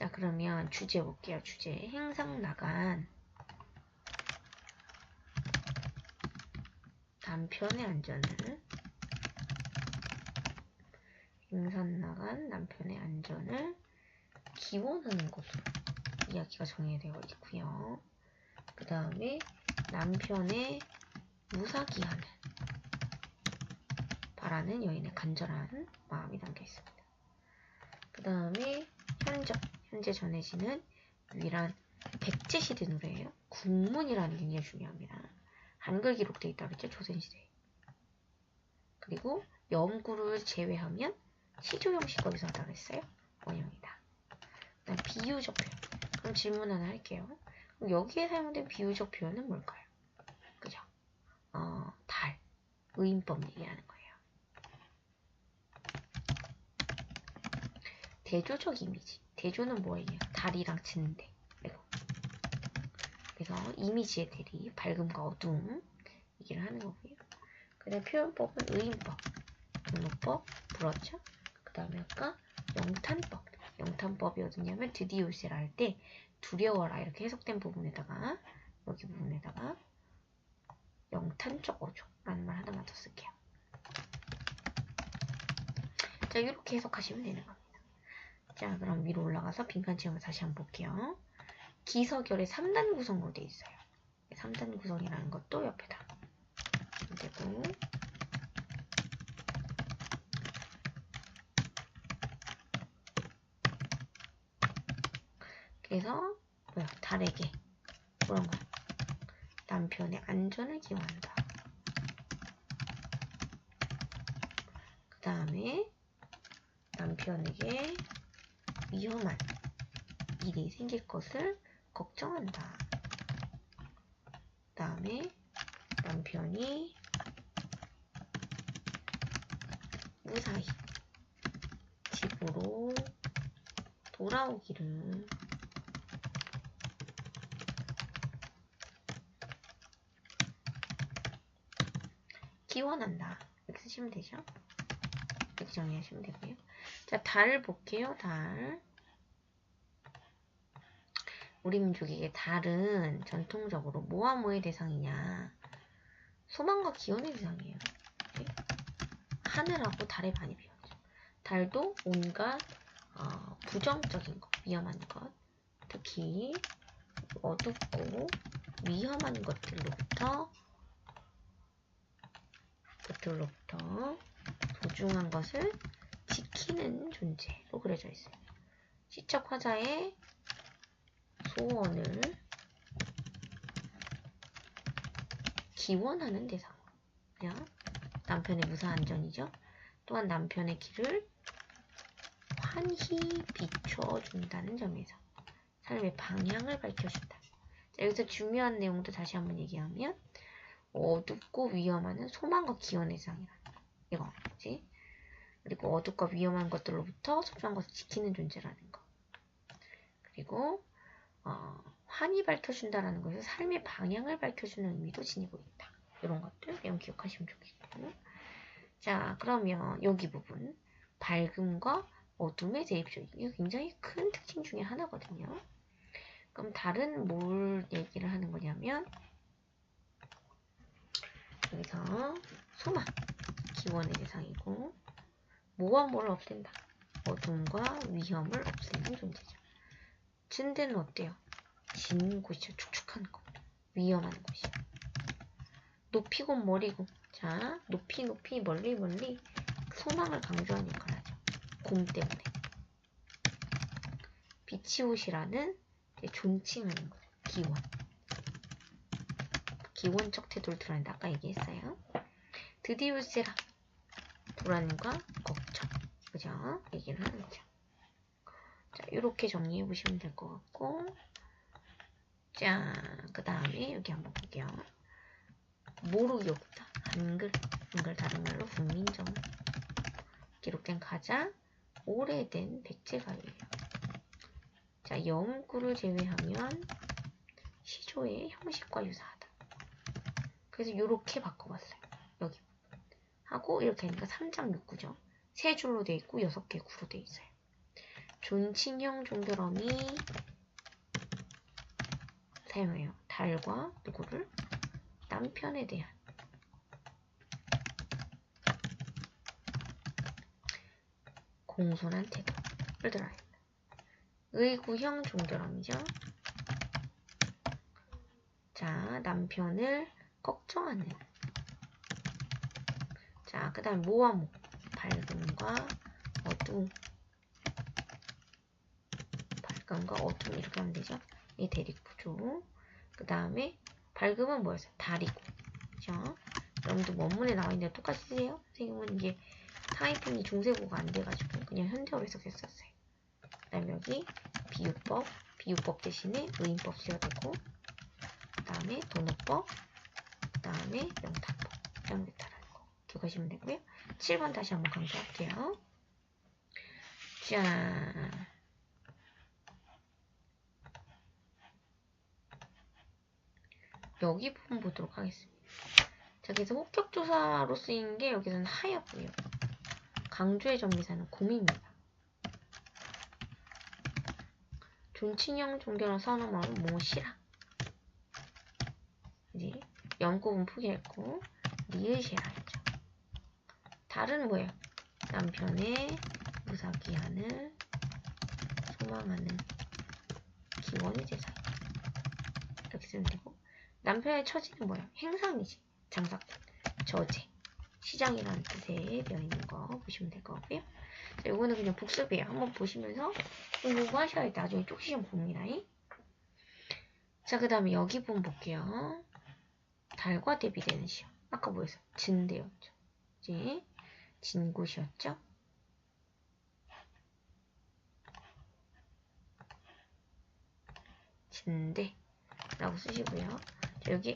자, 그러면 주제 볼게요. 주제. 행상 나간 남편의 안전을 행상 나간 남편의 안전을 기원하는 것으로 이야기가 정해되어 있고요. 그 다음에 남편의 무사기한을 바라는 여인의 간절한 마음이 담겨 있습니다. 그 다음에 현적, 현재 전해지는 유일한 백제시대 노래예요. 국문이라는 게 굉장히 중요합니다. 한글 기록되어 있다고 했죠. 조선시대. 그리고 염구를 제외하면 시조 형식 거기서 하다고 했어요. 원형이다. 비유적 표현. 그럼 질문 하나 할게요. 그럼 여기에 사용된 비유적 표현은 뭘까요? 그죠? 어, 달, 의인법 얘기하는 거예요. 대조적 이미지. 대조는 뭐예요? 달이랑 진대. 이거. 그래서 이미지의 대리, 밝음과 어두움 얘기를 하는 거고요. 그 다음에 표현법은 의인법, 분노법, 불어죠. 그 다음에 아까 영탄법. 영탄법이 어디냐면 드디우세라 할 때 두려워라 이렇게 해석된 부분에다가 여기 부분에다가 영탄적 어조라는 말 하나만 더 쓸게요. 자 이렇게 해석하시면 되는 겁니다. 자 그럼 위로 올라가서 빈칸 체험을 다시 한번 볼게요. 기서결의 3단 구성으로 되어 있어요. 3단 구성이라는 것도 옆에다 되고 그래서 뭐야 달에게 그런 거 남편의 안전을 기원한다. 그 다음에 남편에게 위험한 일이 생길 것을 걱정한다. 그 다음에 남편이 무사히 집으로 돌아오기를 기원한다. 이렇게 쓰시면 되죠. 이렇게 정리하시면 되고요. 자, 달 볼게요. 달. 우리 민족에게 달은 전통적으로 뭐와 뭐의 대상이냐? 소망과 기원의 대상이에요. 네? 하늘하고 달에 많이 비워죠. 달도 온갖 어, 부정적인 것, 위험한 것, 특히 어둡고 위험한 것들로부터 것들로부터 소중한 것을 지키는 존재로 그려져 있어요. 시적 화자의 소원을 기원하는 대상. 그냥 남편의 무사 안전이죠. 또한 남편의 길을 환히 비춰준다는 점에서 삶의 방향을 밝혀준다. 자, 여기서 중요한 내용도 다시 한번 얘기하면 어둡고 위험한 소망과 기원의 상이라 이거 지 그리고 어둡고 위험한 것들로부터 소중한 것을 지키는 존재라는 거. 그리고 어, 환히 밝혀준다라는 것은 삶의 방향을 밝혀주는 의미도 지니고 있다. 이런 것들 내용 기억하시면 좋겠고. 자, 그러면 여기 부분 밝음과 어둠의 대입적 이게 굉장히 큰 특징 중에 하나거든요. 그럼 다른 뭘 얘기를 하는 거냐면 여기서 소망, 기원의 대상이고 뭐와 뭐를 없앤다. 어둠과 위험을 없애는 존재죠. 진대는 어때요? 진 곳이죠. 축축한 곳. 위험한 곳이요. 높이고 머리고. 자, 높이 높이 멀리 멀리 소망을 강조하니까 하죠. 곰 때문에. 비치옷이라는 존칭하는 거죠. 기원. 기원적 태도를 드러낸다. 아까 얘기했어요. 드디우세라. 불안과 걱정. 그죠? 얘기를 하는 거죠. 자, 이렇게 정리해 보시면 될 것 같고. 자, 그 다음에 여기 한번 볼게요. 모르기보다 한글, 한글 다른 말로 국민정 기록된 가장 오래된 백제가요예요. 자, 염구를 제외하면 시조의 형식과 유사하다. 그래서 이렇게 바꿔봤어요. 하고 이렇게 하니까 3장 6구죠. 세 줄로 돼 있고 6개 구로 돼 있어요. 존칭형 종결어미 사용해요. 달과 누구를? 남편에 대한 공손한 태도를 들어야 합니다. 의구형 종결어미죠. 자, 남편을 걱정하는. 자, 그 다음 모와 모. 밝음과 어두움. 밝음과 어두움 이렇게 하면 되죠. 이 대립구조. 그 다음에 밝음은 뭐였어요? 달이고. 그죠? 여러분도 원문에 나와 있는데 똑같이 쓰세요. 선생님은 이게 타이핑이 중세고가 안 돼가지고 그냥 현대어로 해석했었어요. 그 다음에 여기 비유법, 비유법 대신에 의인법 써야 되고 그 다음에 도노법, 그 다음에 명탁법 이런 게 따라 기억하시면 되고요. 7번 다시 한번 강조할게요. 자, 여기 부분 보도록 하겠습니다. 자, 그래서 혹격조사로 쓰인 게 여기서는 하였고요. 강조의 전미사는 곰입니다. 존칭형 종결한 선어말은 무엇이라. 이제 연곱은 포기했고 리으시라 했죠. 달은 뭐예요? 남편의 무사기한을 소망하는 기원의 제사. 이렇게 쓰면 되고 남편의 처지는 뭐예요? 행상이지. 장사꾼, 저재, 시장이라는 뜻에 되어 있는 거 보시면 될 거고요. 자, 요거는 그냥 복습이에요. 한번 보시면서 공부하셔야 돼. 나중에 쪽 시험 봅니다. 자, 그 다음에 여기 부분 볼게요. 달과 대비되는 시험. 아까 뭐였어? 진대였죠. 이제 진 곳이었죠. 진대라고 쓰시고요. 자, 여기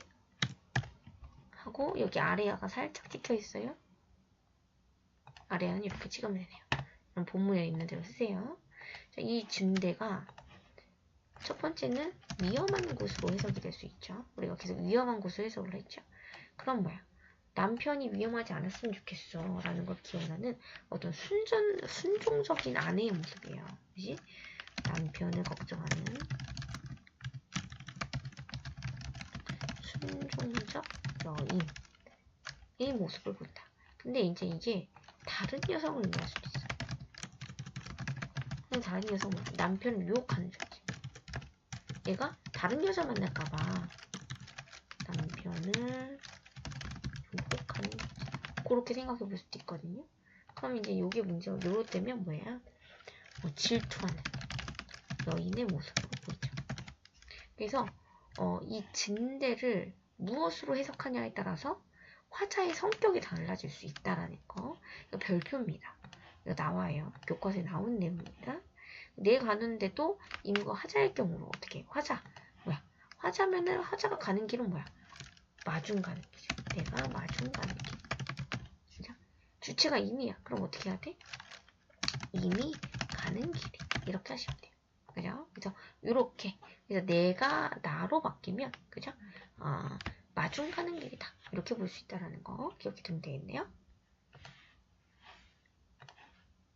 하고 여기 아래아가 살짝 찍혀 있어요. 아래아는 이렇게 찍으면 되네요. 그럼 본문에 있는 대로 쓰세요. 자, 이 준대가 첫 번째는 위험한 곳으로 해석이 될 수 있죠. 우리가 계속 위험한 곳으로 해석을 했죠. 그럼 뭐야? 남편이 위험하지 않았으면 좋겠어 라는 걸 기원하는 어떤 순전, 순종적인 아내의 모습이에요. 그지? 남편을 걱정하는 순종적 여인의 모습을 본다. 근데 이제 이게 다른 여성을 의미할 수도 있어. 그냥 다른 여성은 남편을 유혹하는 존재. 얘가 다른 여자 만날까봐 남편을 존재. 그렇게 생각해 볼 수도 있거든요. 그럼 이제 요게 문제가 요럴 때면 뭐야? 뭐 질투하는 여인의 모습으로 보이죠. 그래서 어, 이 진대를 무엇으로 해석하냐에 따라서 화자의 성격이 달라질 수 있다라는 거. 이거 별표입니다. 이거 나와요. 교과서에 나온 내용입니다. 내 가는데도 임거 화자일 경우로 어떻게 해? 화자. 뭐야? 화자면은 화자가 가는 길은 뭐야? 마중 가는 길이죠. 내가 마중 가는 길. 진짜? 주체가 임이야. 그럼 어떻게 해야 돼? 임이 가는 길이. 이렇게 하시면 돼요. 그죠? 그래서 이렇게 그래서 내가 나로 바뀌면 그죠? 어, 마중 가는 길이다. 이렇게 볼 수 있다라는 거 기억해 두면 되겠네요.